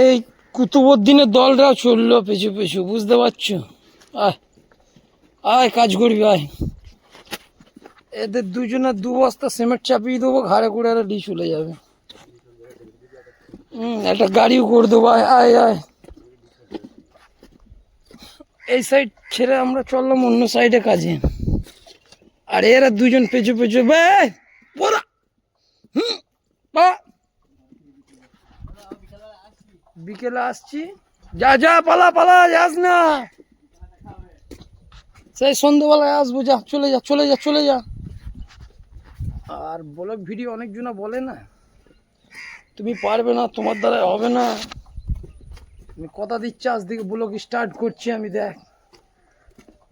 এই কুতুবুদ্দিনের দলরাও চলল পেছু পেছু, বুঝতে পারছ? আয় আয়, কাজ করবি, আয়। এদের দুজনের দু বস্তা সিমেন্ট চাপিয়ে দেবো, ঘাড়ে করে আর ডি চলে যাবে। হুম, একটা গাড়িও করে দেবো, আয় আয় আয়। এই সাইড ছেড়ে আমরা চললাম অন্য সাইডে কাজে। আর এরা দুজন পেছু পেছু বে পোড়া হুম বা বিকেলে আসছি। যা যা, পালা পালা, যাস না। সেই সন্ধ্যেবেলায় আসব, যা, চলে যা চলে যা চলে যা। আর ব্লগ ভিডিও অনেকজনা বলে না। তুমি পারবে না, তোমার দ্বারা হবে না। তুমি কথা দিচ্ছি, আজ দিকে ব্লগ স্টার্ট করছি আমি, দেখ।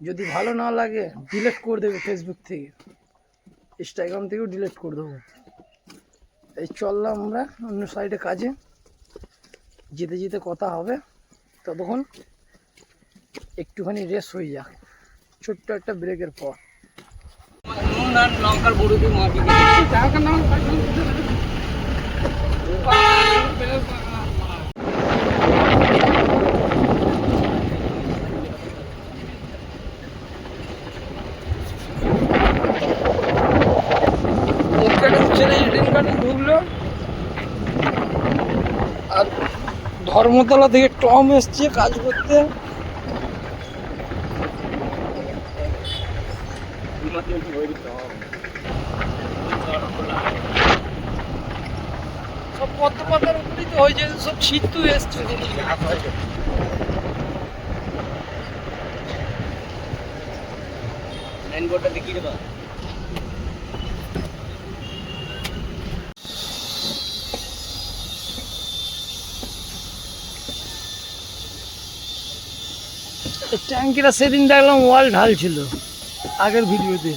যদি ভালো না লাগে ডিলিট করে দেবে ফেসবুক থেকে। ইনস্টাগ্রাম থেকেও ডিলেট করে দেবো। এই চললাম আমরা অন্য সাইডে কাজে। যেতে যেতে কথা হবে। ততক্ষণ একটুখানি রেস হয়ে যাক। ছোট্ট একটা ব্রেকের পর। লঙ্কার গুঁড়ো দিয়ে মাটি ঢুকলো আর ধর্মতলা থেকে টম এসছে কাজ করতে। সব পদ্ম পাতার উপরই তো হয়েছে, সব তো এসছে। বোর্ডটা দেখিয়ে দেবা। ট্যাঙ্কিটা সেদিন দেখলাম ওয়াল ঢাল ছিল আগের ভিডিওতে।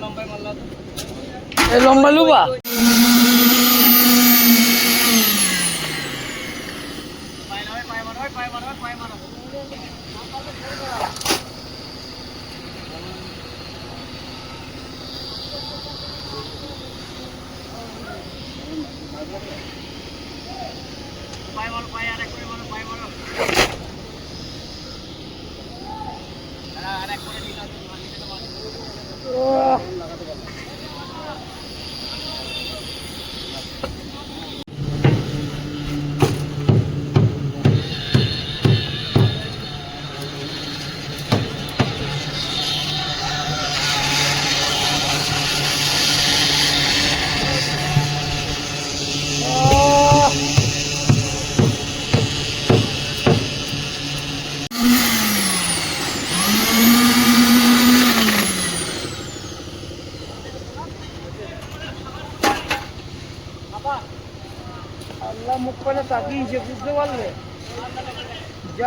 লম্বাই লম্বা লুবা পায়ে না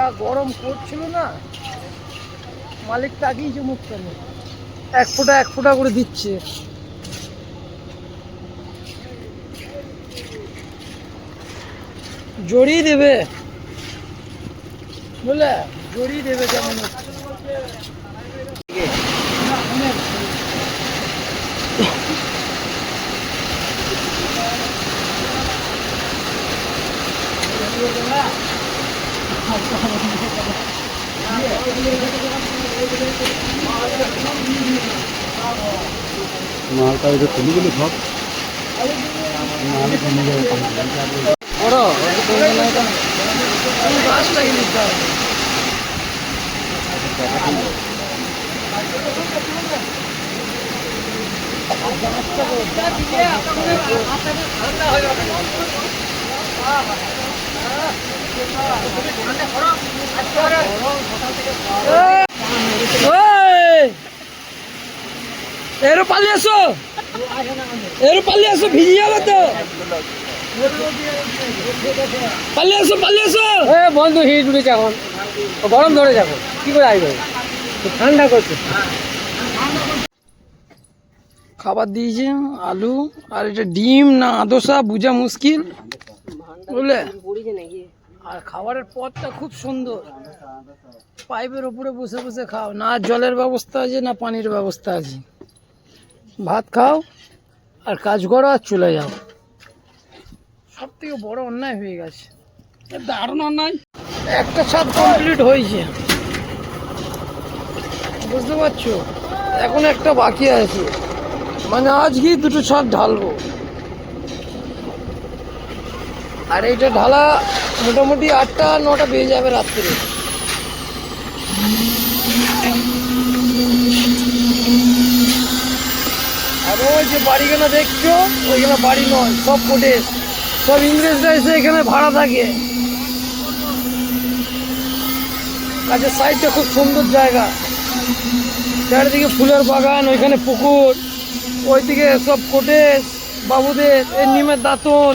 যা গরম করছিল না মালিক তাকিয়েছে মুখ কেন এক ফোঁটা এক ফোঁটা করে দিচ্ছে। জড়িয়ে দেবে। বুঝলে? জড়িয়ে দেবে কেমন হচ্ছে। মালটা ওই যে তুলিগুলো সব বড় গাছ লাগিয়ে দিতে হবে এরো পালিয়ে আসো! এরো পালিয়ে আসো ভিজে যাবে তো! পালিয়ে আসো পালিয়ে আসো! বন্ধু হিট উঠেছে এখন। গরম ধরে যাব। কি করে আসবে? ঠান্ডা করছে। খাবার দিয়েছে আলু আর এটা ডিম না আদোসা বোঝা মুশকিল। বুঝলে? আর খাবারের পথটা খুব সুন্দর। পাইপের উপরে বসে বসে খাও। না জলের ব্যবস্থা আছে, না পানির ব্যবস্থা আছে। ভাত খাও, আর কাজ করো আর চলে যাও। সব থেকে বড় অন্যায় হয়ে গেছে। দারুণ অন্যায়। একটা ছাদ কমপ্লিট হয়েছে। বুঝতে পারছ? এখন একটা বাকি আছে। মানে আজকেই দুটো ছাদ ঢালবো। আর এইটা ঢালা মোটামুটি আটটা, নটা বেজে যাবে রাত্রে। আর ওই যে বাড়িখানা দেখছ, ওইখানে বাড়ি নয়, সব কোটে সব ইংরেজরা এসে এখানে ভাড়া থাকে। কাজের সাইডটা খুব সুন্দর জায়গা। চারিদিকে ফুলের বাগান, ওইখানে পুকুর, ওইদিকে সব কোটেজ বাবুদের এই নিমের দাঁতন।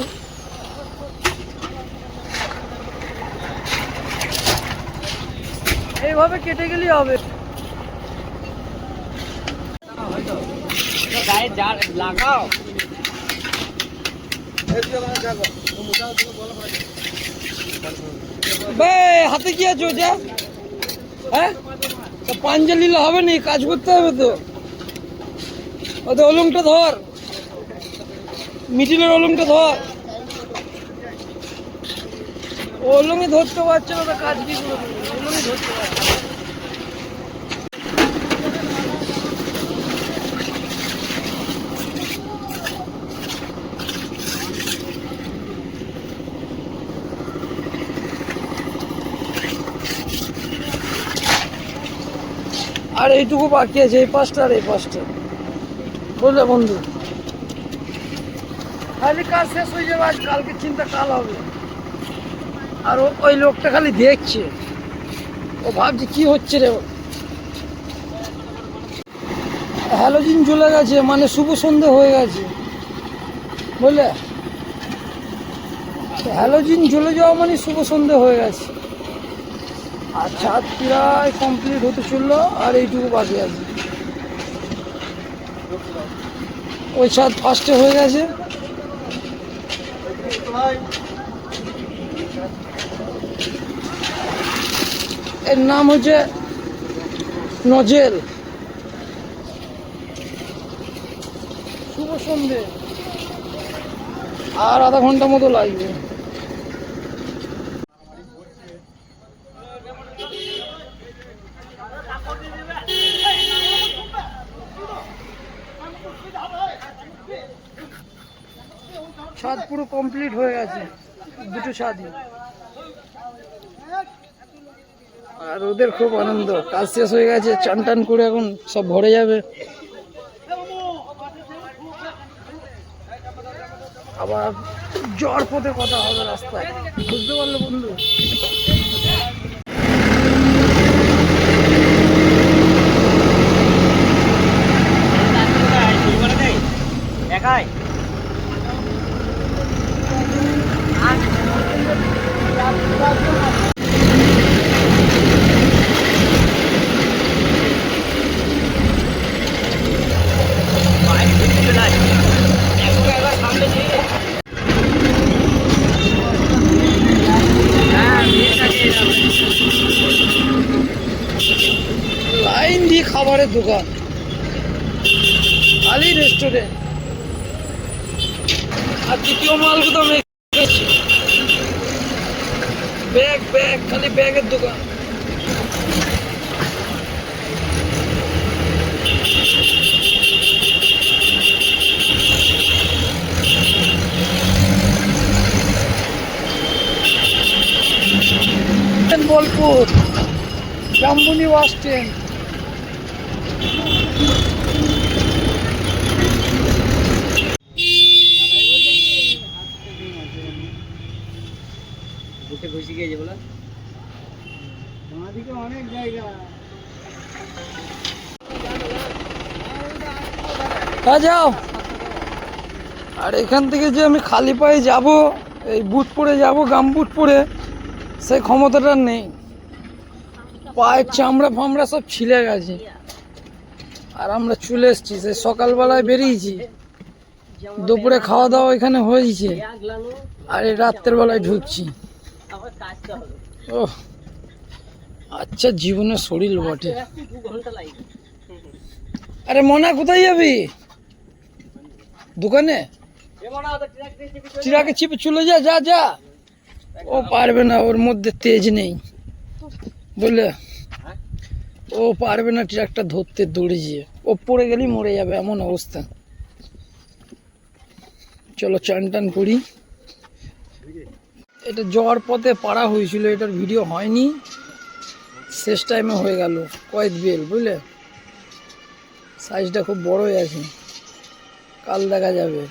এইভাবে কেটে গেলেই হবে। গায়ে যা লাগাও। হাতে কি আছে ওটা হ্যাঁ? নিলে হবে নি কাজ করতে হবে তো। ওদের অলুমটা ধর। মিটিলের অলুমটা ধর। অলুমে ধরতে পারছে না কাজ কি করে আর এইটুকু বাকি আছে, এই পাঁচটা আর এই পাঁচটা। বুঝলে বন্ধু? খালি কাজ শেষ হয়ে যাবে, আজ কালকে চিন্তা কাল হবে। আর ওই লোকটা খালি দেখছে। ও ভাবছে, কি হচ্ছে রে? হ্যালোজিন চলে গেছে মানে শুভ সন্ধে হয়ে গেছে। বুঝলে হ্যালোজিন জ্বলে যাওয়া মানে শুভ সন্ধে হয়ে গেছে। আর ছাদ প্রায় কমপ্লিট হতে চলল, আর এইটুকু বাকি আছে। ওই ছাদ ফার্স্টে হয়ে গেছে। এর নাম হচ্ছে নজেল। শুভ সন্ধে। আর আধা ঘণ্টা মতো লাগবে। ছাদ পুরো কমপ্লিট হয়ে গেছে। দুটো ছাদই আর ওদের খুব আনন্দ। কাজ শেষ হয়ে গেছে, চান টান করে এখন সব ভরে যাবে। আবার জ্বর পথে কথা হবে রাস্তায়। বুঝতে পারল বন্ধু? খাবারের দোকান। খালি রেস্টুরেন্ট আর দ্বিতীয় মাল রেখেছি ব্যাগ ব্যাগ, খালি ব্যাগের দোকান। বোলপুর জাম্বুনি স্ট্যান্ড বুকে ঘুষি গিয়েছে বলো। অনেক জায়গা। হ্যাঁ যাও। আর এখান থেকে যে আমি খালি পায়ে যাব এই বুট পরে যাব গাম বুট পরে সেই ক্ষমতাটা নেই। পায়ের চামড়া ফামড়া সব ছিলে গেছে। আর আমরা চলে এসেছি, সেই সকালবেলায় বেরিয়েছি। দুপুরে খাওয়া দাওয়া এখানে হয়েছে আর এই রাত্রের বেলায় ঢুকছি। ও আচ্ছা জীবনের শরীর বটে। আরে, মনা, কোথায় যাবি? দোকানে? চিরাকে চিপে চলে যা যা যা। ও পারবে না, ওর মধ্যে তেজ নেই। বুঝলে ও পারবে না ট্রাকটা ধরতে, দৌড়ে গিয়ে। ও পড়ে গেলেই মরে যাবে, এমন অবস্থা। চলো চান টান করি। এটা যাওয়ার পথে পাড়া হয়েছিল, এটার ভিডিও হয়নি। শেষ টাইমে হয়ে গেল, কয়েক বেল, বুঝলে? সাইজটা খুব বড়ই আছে। কাল দেখা যাবে।